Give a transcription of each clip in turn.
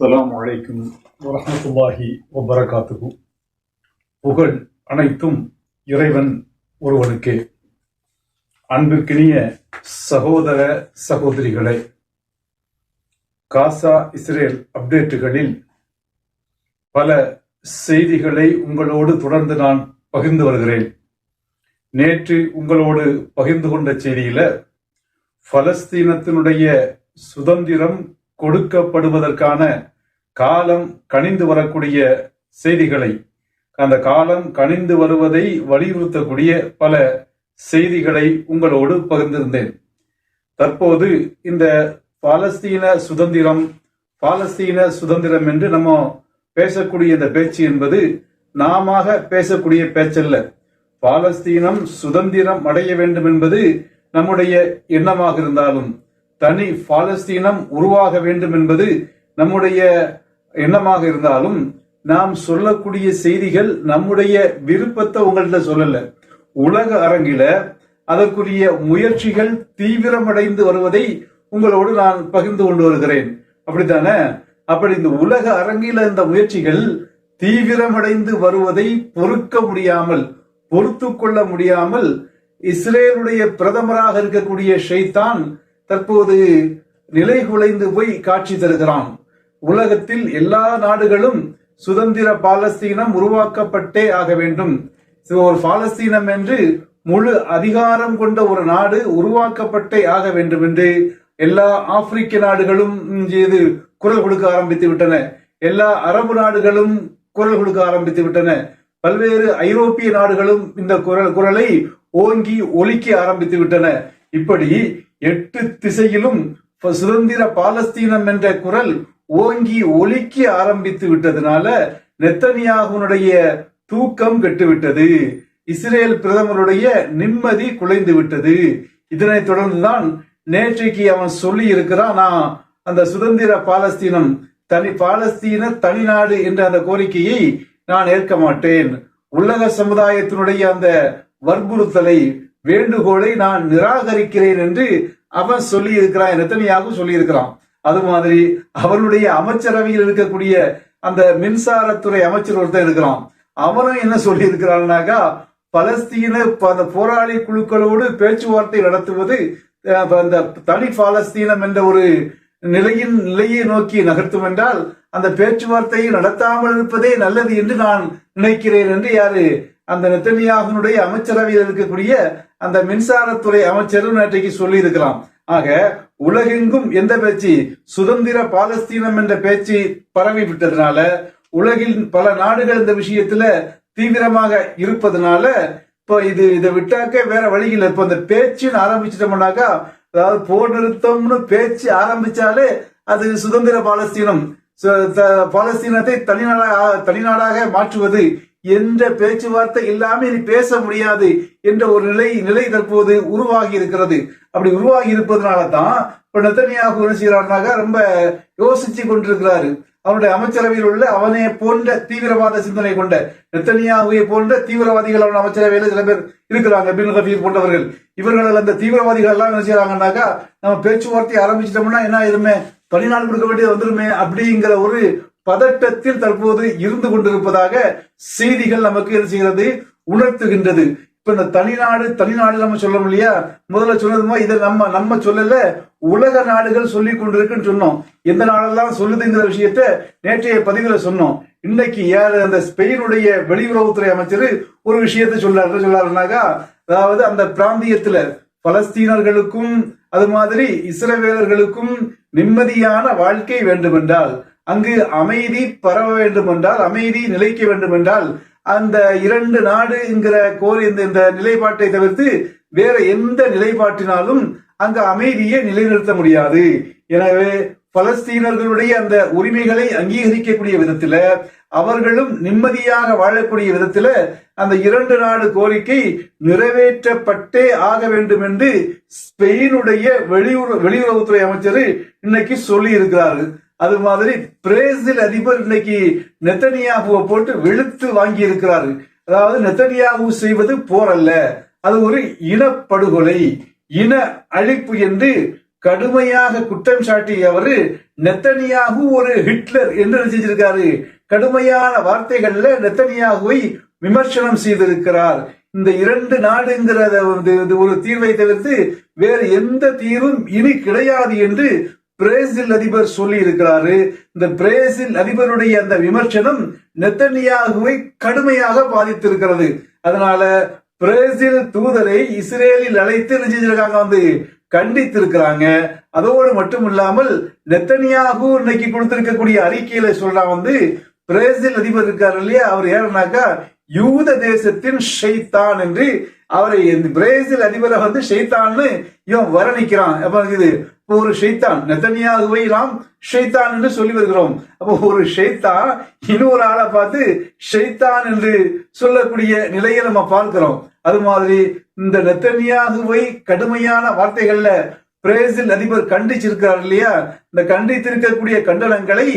அஸ்லாம் அலைக்கும் வரமத்துல்லாஹி வபரகாத்துக்கும் புகழ் அனைத்தும் இறைவன் ஒருவனுக்கே. அன்பிற்கினிய சகோதர சகோதரிகளே காசா இஸ்ரேல் அப்டேட்டுகளில் பல செய்திகளை உங்களோடு தொடர்ந்து நான் பகிர்ந்து வருகிறேன். நேற்று உங்களோடு பகிர்ந்து கொண்ட செய்தியில பலஸ்தீனத்தினுடைய சுதந்திரம் கொடுக்கப்படுவதற்கான காலம் கணிந்து வரக்கூடிய செய்திகளை அந்த காலம் கணிந்து வருவதை வலியுறுத்தக்கூடிய பல செய்திகளை உங்களோடு பகிர்ந்திருந்தேன். தற்போது இந்த பாலஸ்தீன சுதந்திரம் பாலஸ்தீன சுதந்திரம் என்று நம்ம பேசக்கூடிய இந்த பேச்சு என்பது நாம பேசக்கூடிய பேச்சல்ல. பாலஸ்தீனம் சுதந்திரம் அடைய வேண்டும் என்பது நம்முடைய எண்ணமாக இருந்தாலும் தனி பாலஸ்தீனம் உருவாக வேண்டும் என்பது நம்முடைய எண்ணமாக இருந்தாலும் நாம் சொல்லக்கூடிய செய்திகள் நம்முடைய விருப்பத்தை உங்கள்கிட்ட சொல்லல. உலக அரங்கில அதற்குரிய முயற்சிகள் தீவிரமடைந்து வருவதை உங்களோடு நான் பகிர்ந்து கொண்டு வருகிறேன். அப்படித்தானே? அப்படி இந்த உலக அரங்கில இந்த முயற்சிகள் தீவிரமடைந்து வருவதை பொறுக்க முடியாமல் பொறுத்து கொள்ள முடியாமல் இஸ்ரேலுடைய பிரதமராக இருக்கக்கூடிய ஷைத்தான் தற்போது நிலை குலைந்து போய் காட்சி தருகிறான். உலகத்தில் எல்லா நாடுகளும் சுதந்திர பாலஸ்தீனம் உருவாக்கப்பட்டே ஆக வேண்டும். ஒரு பாலஸ்தீனம் என்று முழு அதிகாரம் கொண்ட ஒரு நாடு உருவாக்கப்பட்டே ஆக வேண்டும் என்று எல்லா ஆப்பிரிக்க நாடுகளும் இது குரல் கொடுக்க ஆரம்பித்து விட்டன. எல்லா அரபு நாடுகளும் குரல் கொடுக்க ஆரம்பித்து விட்டன. பல்வேறு ஐரோப்பிய நாடுகளும் இந்த குரல் குரலை ஓங்கி ஒலிக்க ஆரம்பித்து விட்டன. இப்படி எட்டு திசையிலும் சுதந்திர பாலஸ்தீனம் என்ற குரல் ஓங்கி ஒலிக்க ஆரம்பித்து விட்டதுனால நெத்தனியாகுனுடைய தூக்கம் கெட்டுவிட்டது. இஸ்ரேல் பிரதமருடைய நிம்மதி குலைந்து விட்டது. இதனைத் தொடர்ந்துதான் நேற்றைக்கு அவன் சொல்லி இருக்கிறான் நான் அந்த சுதந்திர பாலஸ்தீனம் தனி பாலஸ்தீன தனிநாடு என்ற அந்த கோரிக்கையை நான் ஏற்க மாட்டேன். உலக சமுதாயத்தினுடைய அந்த வற்புறுத்தலை வேண்டுகோளை நான் நிராகரிக்கிறேன் என்று அவன் சொல்லி இருக்கிறான் எத்தனையாகவும் சொல்லி இருக்கிறான் அது மாதிரி அவனுடைய அமைச்சரவையில் இருக்கக்கூடிய அந்த மின்சாரத்துறை அமைச்சர் ஒருத்தர் இருக்கிறான். அவனும் என்ன சொல்லி இருக்கிறான்னாக்கா பலஸ்தீன அந்த போராளி குழுக்களோடு பேச்சுவார்த்தை நடத்துவது அந்த தனி பாலஸ்தீனம் என்ற ஒரு நிலையின் நிலையை நோக்கி நகர்த்தும் என்றால் அந்த பேச்சுவார்த்தையை நடத்தாமல் இருப்பதே நல்லது என்று நான் நினைக்கிறேன் என்று யாரு அந்த நெத்தனியாகனுடைய அமைச்சரவையில் இருக்கக்கூடிய அந்த மின்சாரத்துறை அமைச்சரும் நேற்றைக்கு சொல்லி இருக்கலாம் ஆக உலகெங்கும் எந்த பேச்சு? சுதந்திர பாலஸ்தீனம் என்ற பேச்சு பரவி விட்டதுனால உலகில் பல நாடுகள் இந்த விஷயத்துல தீவிரமாக இருப்பதனால இப்போ இது இதை விட்டாக்க வேற வழியில் இப்போ இந்த பேச்சுன்னு ஆரம்பிச்சிட்டோம்னாக்கா அதாவது போர் நிறுத்தம்னு பேச்சு ஆரம்பிச்சாலே அது சுதந்திர பாலஸ்தீனம். பாலஸ்தீனத்தை தனிநாடாக தனிநாடாக மாற்றுவது என்ற பேச்சுவார்த்தை இல்லாம இனி பேச முடியாது என்ற ஒரு நிலை நிலை தற்போது உருவாகி இருக்கிறது. அப்படி உருவாகி இருப்பதனால தான் இப்ப நெத்தனியாக என்ன ரொம்ப யோசிச்சு கொண்டிருக்கிறாரு. அவனுடைய அமைச்சரவையில் உள்ள அவனை போன்ற தீவிரவாத சிந்தனை கொண்ட நெத்தனியாகுவை போன்ற தீவிரவாதிகள் அவன் அமைச்சரவையில் சில பேர் இருக்கிறாங்க பின் கபீர் போன்றவர்கள். இவர்கள் அந்த தீவிரவாதிகள் எல்லாம் என்ன செய்யறாங்கன்னாக்கா நம்ம பேச்சுவார்த்தை ஆரம்பிச்சிட்டோம்னா என்ன எதுவுமே நாள் கொடுக்க வேண்டியது வந்துருமே அப்படிங்கிற ஒரு பதட்டத்தில் தற்போது இருந்து கொண்டிருப்பதாக செய்திகள் நமக்கு என்ன செய்கிறது? உணர்த்துகின்றது. இப்ப இந்த தனிநாடு தனிநாடு நம்ம சொல்ல இல்லையா? முதல்ல சொன்னதுமா இதை நம்ம நம்ம சொல்லல உலக நாடுகள் சொல்லி கொண்டிருக்குன்னு சொன்னோம். எந்த நாடெல்லாம் சொல்லுதுங்கிற விஷயத்த நேற்றைய பதிவுல சொன்னோம். இன்னைக்கு யார் அந்த ஸ்பெயினுடைய வெளியுறவுத்துறை அமைச்சர் ஒரு விஷயத்த சொல்லாரு சொல்லாருனாக்கா அதாவது அந்த பிராந்தியத்துல பலஸ்தீனர்களுக்கும் அது மாதிரி இஸ்ரவேலர்களுக்கும் நிம்மதியான வாழ்க்கை வேண்டுமென்றால் அங்கு அமைதி பரவ வேண்டும் என்றால் அமைதி நிலைக்க வேண்டும் என்றால் அந்த இரண்டு நாடு என்கிற கோரி இந்த இந்த நிலைப்பாட்டை தவிர்த்து வேற எந்த நிலைப்பாட்டினாலும் அங்கு அமைதியை நிலைநிறுத்த முடியாது. எனவே பலஸ்தீனர்களுடைய அந்த உரிமைகளை அங்கீகரிக்கக்கூடிய விதத்துல அவர்களும் நிம்மதியாக வாழக்கூடிய விதத்துல அந்த இரண்டு நாடு கோரிக்கை நிறைவேற்றப்பட்டே ஆக வேண்டும் என்று ஸ்பெயினுடைய வெளியுறவு வெளியுறவுத்துறை அமைச்சர் இன்னைக்கு சொல்லி இருக்கிறார்கள் அது மாதிரி பிரேசில் அதிபர் இன்னைக்கு நெத்தனியாகுவை போட்டு வெளுத்து வாங்கி இருக்கிறாரு அதாவது நெத்தனியாகு செய்வது போர் அல்ல. அது ஒரு இனப்படுகொலை இன அழிப்பு என்று கடுமையாக குற்றம் சாட்டிய அவரு நெத்தனியாகு ஒரு ஹிட்லர் என்று செஞ்சிருக்காரு கடுமையான வார்த்தைகள்ல நெத்தனியாகுவை விமர்சனம் செய்திருக்கிறார். இந்த இரண்டு நாடுங்கிறத வந்து இது ஒரு தீர்வை தவிர்த்து வேறு எந்த தீர்வும் இனி கிடையாது என்று பிரேசில் அதிபர் சொல்லி இருக்கிறாரு இந்த பிரேசில் அதிபருடைய அந்த விமர்சனம் நெத்தனியாகுவை கடுமையாக பாதித்திருக்கிறது. அதனால பிரேசில் தூதரை இஸ்ரேலில் அழைத்து என்ன செஞ்சிருக்காங்க வந்து கண்டித்திருக்கிறாங்க. அதோடு மட்டும் இல்லாமல் நெத்தனியாகு இன்னைக்கு கொடுத்திருக்கக்கூடிய அறிக்கையில சொல்றா வந்து பிரேசில் அதிபர் இருக்காரு இல்லையா? அவர் யாருனாக்கா யூத தேசத்தின் ஷைத்தான் என்று அவரை இந்த பிரேசில் அதிபரை வந்து ஷைத்தான்னு இவன் வர்ணிக்கிறான். அப்ப இது ஒரு ஷெய்தான் நெத்தனியாகவே நாம் ஷெய்தான் என்று சொல்லி வருகிறோம். அப்போ ஒரு ஷெய்தான் இன்னொரு ஆளை பார்த்து ஷெய்தான் என்று சொல்லக்கூடிய நிலையை நம்ம பார்க்கிறோம். அது மாதிரி இந்த நெத்தனியாகுவை கடுமையான வார்த்தைகள்ல பிரேசில் அதிபர் கண்டிச்சிருக்கிறார் இல்லையா? இந்த கண்டித்திருக்கக்கூடிய கண்டனங்களை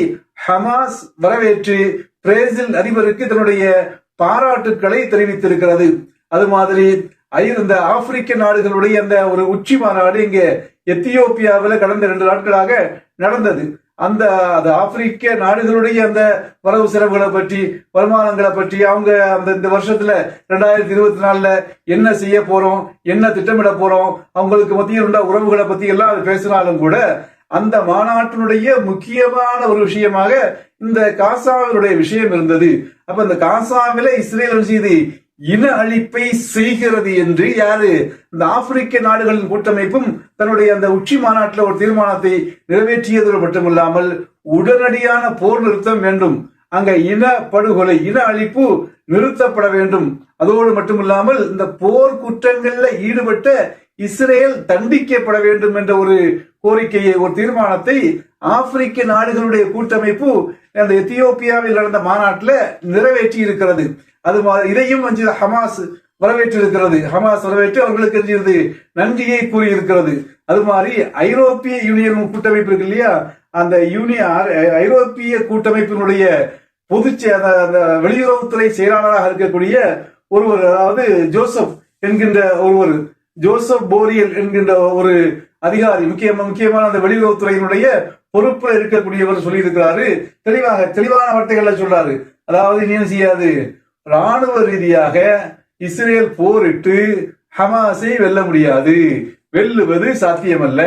ஹமாஸ் வரவேற்று பிரேசில் அதிபருக்கு தன்னுடைய பாராட்டுக்களை தெரிவித்திருக்கிறது. அது மாதிரி ஐ- இந்த ஆப்பிரிக்க நாடுகளுடைய அந்த ஒரு உச்சி மாநாடு இங்கே எத்தியோப்பியாவில் கடந்த ரெண்டு நாட்களாக நடந்தது. அந்த அது ஆப்பிரிக்க நாடுகளுடைய அந்த வரவு செலவுகளை பற்றி வருமானங்களை பற்றி அவங்க அந்த இந்த வருஷத்துல ரெண்டாயிரத்தி இருபத்தி நாலுல என்ன செய்ய போறோம் என்ன திட்டமிட போறோம் அவங்களுக்கு மத்தியில் உள்ள உறவுகளை பத்தி எல்லாம் அது பேசினாலும் கூட அந்த மாநாட்டினுடைய முக்கியமான ஒரு விஷயமாக இந்த காசாவினுடைய விஷயம் இருந்தது. அப்ப இந்த காசாவில இஸ்ரேல் செய்தி செய்து? இன அழிப்பை செய்கிறது என்று யாரு? இந்த ஆப்பிரிக்க நாடுகளின் கூட்டமைப்பும் தன்னுடைய அந்த உச்சி மாநாட்டில் ஒரு தீர்மானத்தை நிறைவேற்றியதோடு மட்டுமில்லாமல் உடனடியான போர் நிறுத்தம் வேண்டும். அங்க இன படுகொலை இன அழிப்பு நிறுத்தப்பட வேண்டும். அதோடு மட்டுமில்லாமல் இந்த போர் குற்றங்கள்ல ஈடுபட்ட இஸ்ரேல் தண்டிக்கப்பட வேண்டும் என்ற ஒரு கோரிக்கையை ஒரு தீர்மானத்தை ஆப்பிரிக்க நாடுகளுடைய கூட்டமைப்பு அந்த எத்தியோப்பியாவில் நடந்த மாநாட்டில் நிறைவேற்றி இருக்கிறது அது இதையும் வந்து ஹமாஸ் வரவேற்றிருக்கிறது. ஹமாஸ் வரவேற்று அவர்களுக்கு இருக்கிறது நன்றியை கூறியிருக்கிறது. அது மாதிரி ஐரோப்பிய யூனியன் கூட்டமைப்பு இருக்கு இல்லையா? அந்த யூனியன் ஐரோப்பிய கூட்டமைப்பினுடைய பொதுச் அந்த அந்த வெளியுறவுத்துறை செயலாளராக இருக்கக்கூடிய ஒருவர் அதாவது ஜோசப் என்கின்ற ஒருவர் ஜோசப் போரியல் என்கின்ற ஒரு அதிகாரி முக்கியமா முக்கியமான அந்த வெளியுறவுத்துறையினுடைய பொறுப்புல இருக்கக்கூடியவர் சொல்லியிருக்கிறாரு. தெளிவாக தெளிவான வார்த்தைகள்ல சொல்றாரு. அதாவது நீ என்ன செய்யாது? ராணுவ ரீதியாக இஸ்ரேல் போரிட்டு ஹமாஸை வெல்ல முடியாது. வெல்லுவது சாத்தியமல்ல.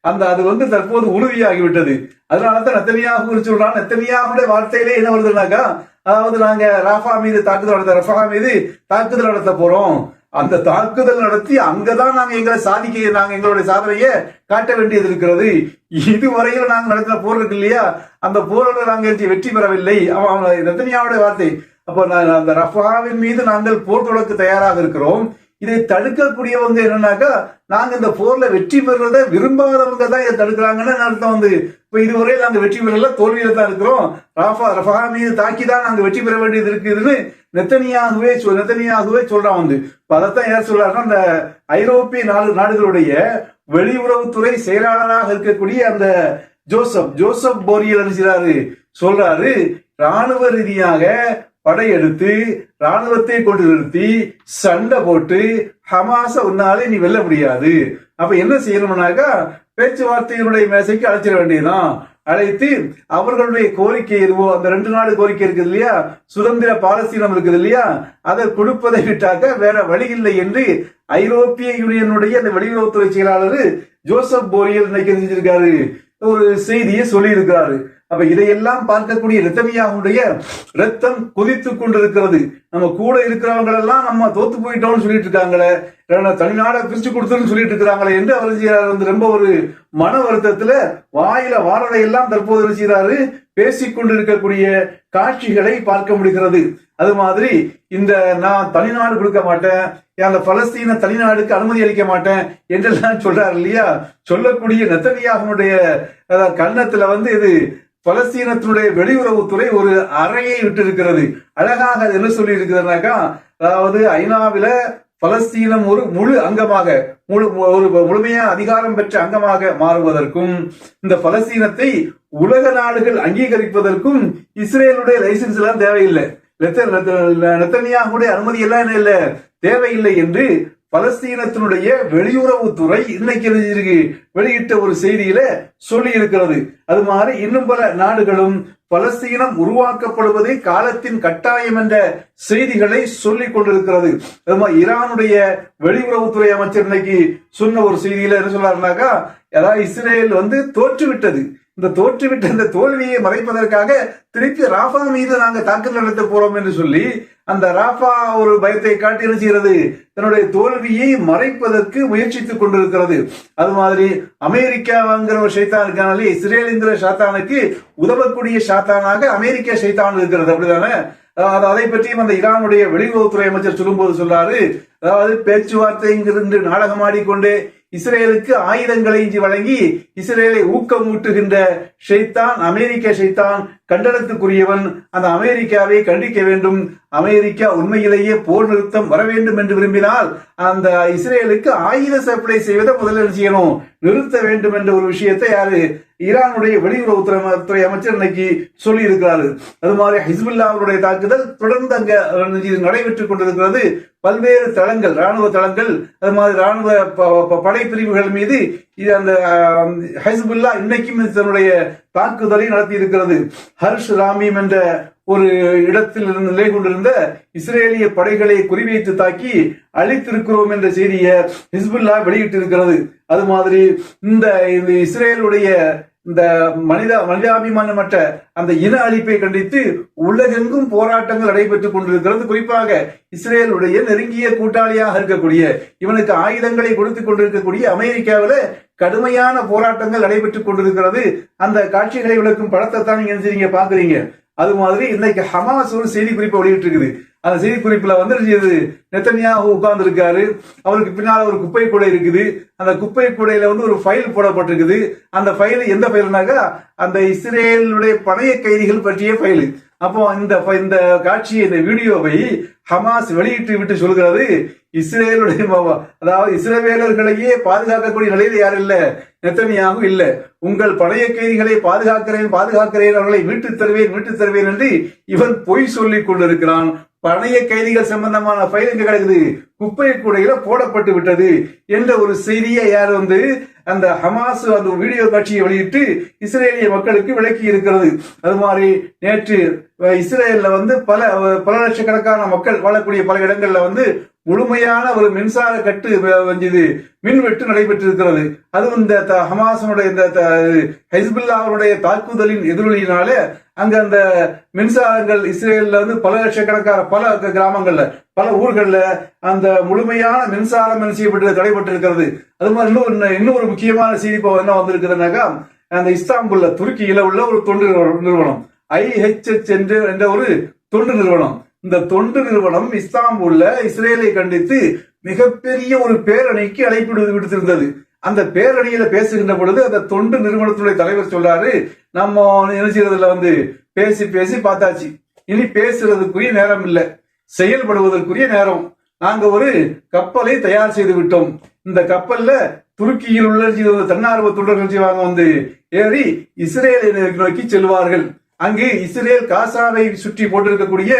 அந்த அது வந்து தற்போது உறுதியாகிவிட்டது. அதனால தான் நெத்தனியாக சொல்றான் நெத்தனியாவுடைய வார்த்தையிலே என்ன வருதுனாக்கா அதாவது நாங்க ராஃபா மீது தாக்குதல் நடத்த ரஃபா மீது தாக்குதல் நடத்த போறோம். அந்த தாக்குதல் நடத்தி அங்கதான் நாங்க எங்களை சாதிக்க நாங்க எங்களுடைய சாதனையை காட்ட வேண்டியது இருக்கிறது. இதுவரையில் நாங்க நடத்தின போர் இருக்கு இல்லையா? அந்த போரோட நாங்க வெற்றி பெறவில்லை. அவன் அவன் நெத்தனியாவுடைய வார்த்தை. அப்போ அந்த ரஃபாவின் மீது நாங்கள் போர் தொடக்க தயாராக இருக்கிறோம். இதை தடுக்கக்கூடியவங்க என்னன்னாக்கா நாங்க இந்த போர்ல வெற்றி பெறுறதை விரும்பாதவங்க தான் இதை தடுக்கிறாங்கன்னு அர்த்தம் வந்து. இப்ப இதுவரை நாங்க வெற்றி பெறல தோல்வியில தான் இருக்கிறோம். ராஃபா ரஃபா மீது தாக்கி தான் நாங்க வெற்றி பெற வேண்டியது இருக்குதுன்னு நெத்தனியாகவே சொல் நெத்தனியாகவே சொல்றான் வந்து. இப்ப அதைத்தான் யார் சொல்றாருன்னா அந்த ஐரோப்பிய நாடு நாடுகளுடைய வெளியுறவுத்துறை செயலாளராக இருக்கக்கூடிய அந்த ஜோசப் ஜோசப் போரியல் அனுப்பிச்சாரு சொல்றாரு ராணுவ ரீதியாக படையெடுத்து ராணுவத்தை கொண்டு நிறுத்தி சண்டை போட்டு ஹமாச உன்னாலே நீ வெல்ல முடியாது. அப்ப என்ன செய்யணும்னாக்கா பேச்சுவார்த்தையினுடைய மேசைக்கு அழைச்சிட வேண்டியதுதான். அழைத்து அவர்களுடைய கோரிக்கை எதுவோ அந்த ரெண்டு நாடு கோரிக்கை இருக்குது இல்லையா? சுதந்திர பாலஸ்தீனம் இருக்குது இல்லையா? அதை கொடுப்பதை விட்டாக்க வேற வழி இல்லை என்று ஐரோப்பிய யூனியனுடைய அந்த வெளியுறவுத்துறை செயலாளர் ஜோசப் போரியல் இன்னைக்கு செஞ்சிருக்காரு. ஒரு செய்தியை சொல்லி இருக்கிறாரு அப்ப இதையெல்லாம் பார்க்கக்கூடிய ரத்தமியாவுடைய ரத்தம் கொதித்து கொண்டிருக்கிறது. நம்ம கூட இருக்கிறவங்களெல்லாம் நம்ம தோத்து போயிட்டோம்னு சொல்லிட்டு இருக்காங்களே இல்லைன்னா தனிநாடை பிரிச்சு கொடுத்துன்னு சொல்லிட்டு இருக்கிறாங்களே என்று அவர் வந்து ரொம்ப ஒரு மன வருத்தத்துல வாயில வாரடை எல்லாம் தற்போது என்ன செய்யறாரு பேசிக் கொண்டிருக்கக்கூடிய காட்சிகளை பார்க்க முடிகிறது. அது மாதிரி இந்த நான் தனிநாடு கொடுக்க மாட்டேன் அந்த பலஸ்தீன தனிநாடுக்கு அனுமதி அளிக்க மாட்டேன் என்றெல்லாம் சொல்றாரு இல்லையா? சொல்லக்கூடிய நெத்தனியாகனுடைய கன்னத்துல வந்து இது பலஸ்தீனத்தினுடைய வெளியுறவுத்துறை ஒரு அறையை விட்டு இருக்கிறது அழகாக என்ன சொல்லி இருக்குதுனாக்கா அதாவது ஐநாவில பலஸ்தீனம் ஒரு முழு அங்கமாக முழு ஒரு முழுமையா அதிகாரம் பெற்ற அங்கமாக மாறுவதற்கும் இந்த பலஸ்தீனத்தை உலக நாடுகள் அங்கீகரிப்பதற்கும் இஸ்ரேலுடைய லைசன்ஸ் எல்லாம் தேவையில்லை. நெத்தனியாவுடைய அனுமதி எல்லாம் என்ன இல்லை. தேவையில்லை என்று பலஸ்தீனத்தினுடைய வெளியுறவுத்துறை இன்னைக்கு வெளியிட்ட ஒரு செய்தியில சொல்லி இருக்கிறது அது மாதிரி இன்னும் பல நாடுகளும் பலஸ்தீனம் உருவாக்கப்படுவதே காலத்தின் கட்டாயம் என்ற செய்திகளை சொல்லிக் கொண்டிருக்கிறது. ஈரானுடைய வெளியுறவுத்துறை அமைச்சர் இன்னைக்கு சொன்ன ஒரு செய்தியில என்ன சொல்றாருனாக்கா அதாவது இஸ்ரேல் வந்து தோற்றுவிட்டது. இந்த தோற்றுவிட்ட இந்த தோல்வியை மறைப்பதற்காக திருப்பி ராஃபா மீது நாங்கள் தாக்குதல் நடத்த போறோம் என்று சொல்லி அந்த ராஃபா ஒரு பயத்தை காட்டி என்ன செய்கிறது? தன்னுடைய தோல்வியை மறைப்பதற்கு முயற்சித்துக் கொண்டிருக்கிறது. அது மாதிரி அமெரிக்காங்கிற ஒரு சைத்தான் இருக்கானாலே இஸ்ரேலுங்கிற ஷாத்தானுக்கு உதவக்கூடிய ஷாத்தானாக அமெரிக்கா சைத்தான் இருக்கிறது. அப்படிதானே? அதாவது அதை பற்றியும் அந்த ஈரானுடைய வெளியுறவுத்துறை அமைச்சர் சொல்லும்போது சொல்றாரு. அதாவது பேச்சுவார்த்தைங்கிருந்து நாடகமாடிக்கொண்டே இஸ்ரேலுக்கு ஆயுதங்களை இஞ்சி வழங்கி இஸ்ரேலை ஊக்கமூட்டுகின்ற ஷைத்தான் அமெரிக்க ஷைத்தான் கண்டனத்துக்குரியவன் அந்த அமெரிக்காவை கண்டிக்க வேண்டும். அமெரிக்கா உண்மையிலேயே போர் நிறுத்தம் வர வேண்டும் என்று விரும்பினால் அந்த இஸ்ரேலுக்கு ஆயுத சப்ளை செய்வதை முதலில் செய்யணும்? நிறுத்த வேண்டும் என்ற ஒரு விஷயத்தை யாரு? ஈரானுடைய வெளியுறவுத்துறை அமைச்சர் இன்னைக்கு சொல்லி இருக்கிறாரு அது மாதிரி ஹிஸ்புல்லாவுடைய தாக்குதல் தொடர்ந்து அங்க இது நடைபெற்றுக் கொண்டிருக்கிறது. பல்வேறு தளங்கள் ராணுவ தளங்கள் அது மாதிரி ராணுவ படைப்பிரிவுகள் மீது இது அந்த ஹைஸ்புல்லா ஹிஸ்புல்லா இன்னைக்கும் தன்னுடைய தாக்குதலை நடத்தி இருக்கிறது ஹர்ஷ் ராமீம் என்ற ஒரு இடத்தில் இருந்து நிலை கொண்டிருந்த இஸ்ரேலிய படைகளை குறிவைத்து தாக்கி அழித்திருக்கிறோம் என்ற செய்தியை ஹிஸ்புல்லா வெளியிட்டிருக்கிறது. அது மாதிரி இந்த இந்த இஸ்ரேலுடைய இந்த மனித மனிதாபிமானமற்ற அந்த இன அழிப்பை கண்டித்து உலகெங்கும் போராட்டங்கள் நடைபெற்றுக் கொண்டிருக்கிறது. குறிப்பாக இஸ்ரேலுடைய நெருங்கிய கூட்டாளியாக இருக்கக்கூடிய இவனுக்கு ஆயுதங்களை கொடுத்து கொண்டிருக்கக்கூடிய அமெரிக்காவில கடுமையான போராட்டங்கள் நடைபெற்றுக் கொண்டிருக்கிறது. அந்த காட்சிகளை விளக்கும் படத்தை தான் நீங்க பாக்குறீங்க அது மாதிரி இன்னைக்கு ஹமாஸ் ஒரு செய்தி குறிப்பை வெளியிட்டு இருக்குது அந்த செய்தி குறிப்புல வந்து இது நெத்தனியாக உட்கார்ந்து இருக்காரு அவருக்கு பின்னால ஒரு குப்பை கூடை இருக்குது. அந்த குப்பை கூடையில வந்து ஒரு ஃபைல் போடப்பட்டிருக்குது. அந்த ஃபைல் எந்த ஃபைல்னாக்கா அந்த இஸ்ரேலுடைய பணைய கைதிகள் பற்றிய ஃபைல் அப்போ இந்த இந்த காட்சியை இந்த வீடியோவை ஹமாஸ் வெளியிட்டு விட்டு சொல்கிறது இஸ்ரேலுடைய அதாவது இஸ்ரவேலர்களையே பாதுகாக்கக்கூடிய நிலையில் யாரும் இல்லை? நெத்தனியாகவும் இல்லை. உங்கள் பழைய கைதிகளை பாதுகாக்கிறேன் பாதுகாக்கிறேன் அவர்களை மீட்டு தருவேன் மீட்டு தருவேன் என்று இவன் பொய் சொல்லிக் கொண்டிருக்கிறான். பழைய கைதிகள் சம்பந்தமான ஃபைல் இங்க கிடக்குது? குப்பை கூடையில போடப்பட்டு விட்டது என்ற ஒரு செய்தியை யார் வந்து அந்த ஹமாஸ் அந்த வீடியோ காட்சியை வெளியிட்டு இஸ்ரேலிய மக்களுக்கு விளக்கி இருக்கிறது. அது மாதிரி நேற்று இஸ்ரேல்ல வந்து பல பல லட்சக்கணக்கான மக்கள் வாழக்கூடிய பல இடங்கள்ல வந்து முழுமையான ஒரு மின்சார கட்டு வ- வஞ்சது. மின்வெட்டு நடைபெற்றிருக்கிறது. அதுவும் இந்த த- இந்த த- தாக்குதலின் எதிரொலியினாலே அங்க அந்த மின்சாரங்கள் இஸ்ரேல்ல வந்து பல லட்சக்கணக்கான பல கிராமங்கள்ல பல ஊர்கள்ல அந்த முழுமையான மின்சாரம் என்ன செய்யப்பட்டு தடைபட்டிருக்கிறது. அது மாதிரி இன்னொரு இன்னொரு முக்கியமான செய்தி இப்போ என்ன வந்திருக்குதுனாக்கா அந்த இஸ்தாம்புல்ல துருக்கியில உள்ள ஒரு தொண்டு நிறுவனம் நிறுவனம். ஐஹெச்எச் என்று என்ற ஒரு தொண்டு நிறுவனம். இந்த தொண்டு நிறுவனம் இஸ்தாம்பூல்ல இஸ்ரேலை கண்டித்து மிகப்பெரிய ஒரு பேரணிக்கு அழைப்பு விடுத்திருந்தது. அந்த பேரணியில பேசுகின்ற பொழுது அந்த தொண்டு நிறுவனத்துடைய தலைவர் சொல்றாரு நம்ம என்ன செய்யறதுல வந்து பேசி பேசி பார்த்தாச்சு. இனி பேசுறதுக்குரிய நேரம் இல்லை. செயல்படுவதற்குரிய நேரம். நாங்க ஒரு கப்பலை தயார் செய்து விட்டோம். இந்த கப்பல்ல துருக்கியில் உள்ள தன்னார்வ தொண்டர்கள் செய்வாங்க வந்து ஏறி இஸ்ரேலை நோக்கி செல்வார்கள். அங்கு இஸ்ரேல் காசாவை சுற்றி போட்டிருக்கக்கூடிய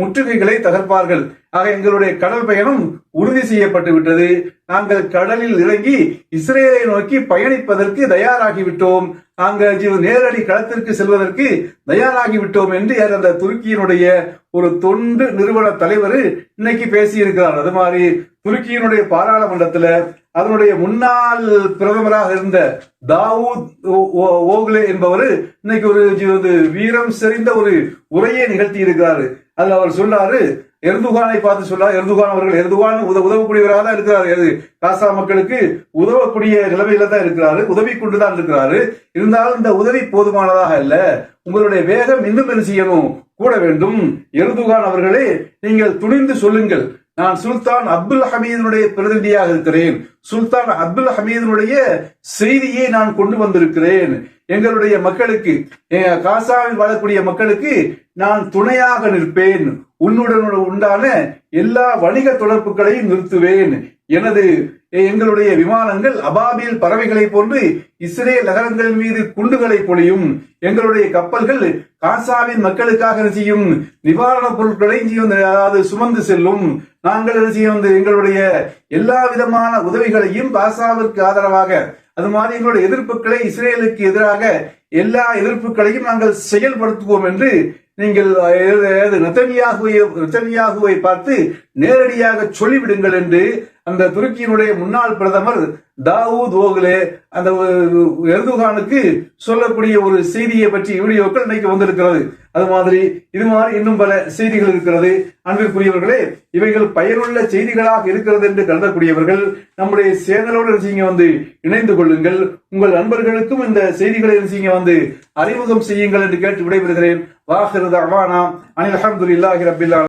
முற்றுகைகளை தகர்ப்பார்கள். ஆக எங்களுடைய கடல் பயணம் உறுதி செய்யப்பட்டு விட்டது. நாங்கள் கடலில் இறங்கி இஸ்ரேலை நோக்கி பயணிப்பதற்கு தயாராகிவிட்டோம். நாங்கள் நேரடி களத்திற்கு செல்வதற்கு தயாராகிவிட்டோம் என்று யார் அந்த துருக்கியினுடைய ஒரு தொண்டு நிறுவன தலைவர் இன்னைக்கு பேசியிருக்கிறார். அது மாதிரி துருக்கியினுடைய பாராளுமன்றத்துல அதனுடைய முன்னாள் பிரதமராக இருந்த தாவூத் ஓ- ஓ- என்பவர் இன்னைக்கு ஒரு வீரம் செறிந்த ஒரு உரையை நிகழ்த்தி இருக்கிறாரு அதுல அவர் சொன்னாரு எர்துகானை பார்த்து சொன்னார் எர்துகான் அவர்கள் எர்துகான் உத உதவக்கூடியவராக தான் இருக்கிறார். எது? காசா மக்களுக்கு உதவக்கூடிய நிலைமையில தான் இருக்கிறாரு உதவி கொண்டு தான் இருக்கிறாரு. இருந்தாலும் இந்த உதவி போதுமானதாக இல்ல உங்களுடைய வேகம் இன்னும் என்ன செய்யணும்? கூட வேண்டும். எர்துகான் அவர்களே நீங்கள் துணிந்து சொல்லுங்கள். நான் சுல்தான் அப்துல் ஹமீதனுடைய பிரதிநிதியாக இருக்கிறேன். சுல்தான் அப்துல் ஹமீதனுடைய செய்தியை நான் கொண்டு வந்திருக்கிறேன். எங்களுடைய மக்களுக்கு காசாவில் வாழக்கூடிய மக்களுக்கு நான் துணையாக நிற்பேன். உன்னுடன் உண்டான எல்லா வணிக தொடர்புகளையும் நிறுத்துவேன். எனது எங்களுடைய விமானங்கள் அபாபியில் பறவைகளை போன்று இஸ்ரேல் நகரங்கள் மீது குண்டுகளை பொழியும். எங்களுடைய கப்பல்கள் காசாவின் மக்களுக்காக செய்யும்? நிவாரணப் பொருட்களை அதாவது சுமந்து செல்லும். நாங்கள் செய்யும் வந்து எங்களுடைய எல்லா விதமான உதவிகளையும் காசாவிற்கு ஆதரவாக அது மாதிரி எங்களுடைய எதிர்ப்புகளை இஸ்ரேலுக்கு எதிராக எல்லா எதிர்ப்புகளையும் நாங்கள் செயல்படுத்துவோம் என்று நீங்கள் நத்தனியாகுவை நத்தனியாகுவை பார்த்து நேரடியாக சொல்லிவிடுங்கள் என்று அந்த துருக்கியினுடைய முன்னாள் பிரதமர் தாவூத் ஓகலே அந்த எர்துகானுக்கு சொல்லக்கூடிய ஒரு செய்தியை பற்றி வீடியோக்கள் இன்னைக்கு வந்திருக்கிறது. அது மாதிரி இது மாதிரி இன்னும் பல செய்திகள் இருக்கிறது. அன்பிற்குரியவர்களே இவைகள் பயனுள்ள செய்திகளாக இருக்கிறது என்று கருதக்கூடியவர்கள் நம்முடைய சேனலோடு நீங்க வந்து இணைந்து கொள்ளுங்கள். உங்கள் நண்பர்களுக்கும் இந்த செய்திகளை நீங்க வந்து அறிமுகம் செய்யுங்கள் என்று கேட்டு விடைபெறுகிறேன். வாஹிருத அவானா அனில் அஹமதுல்லாஹி ரபில்லா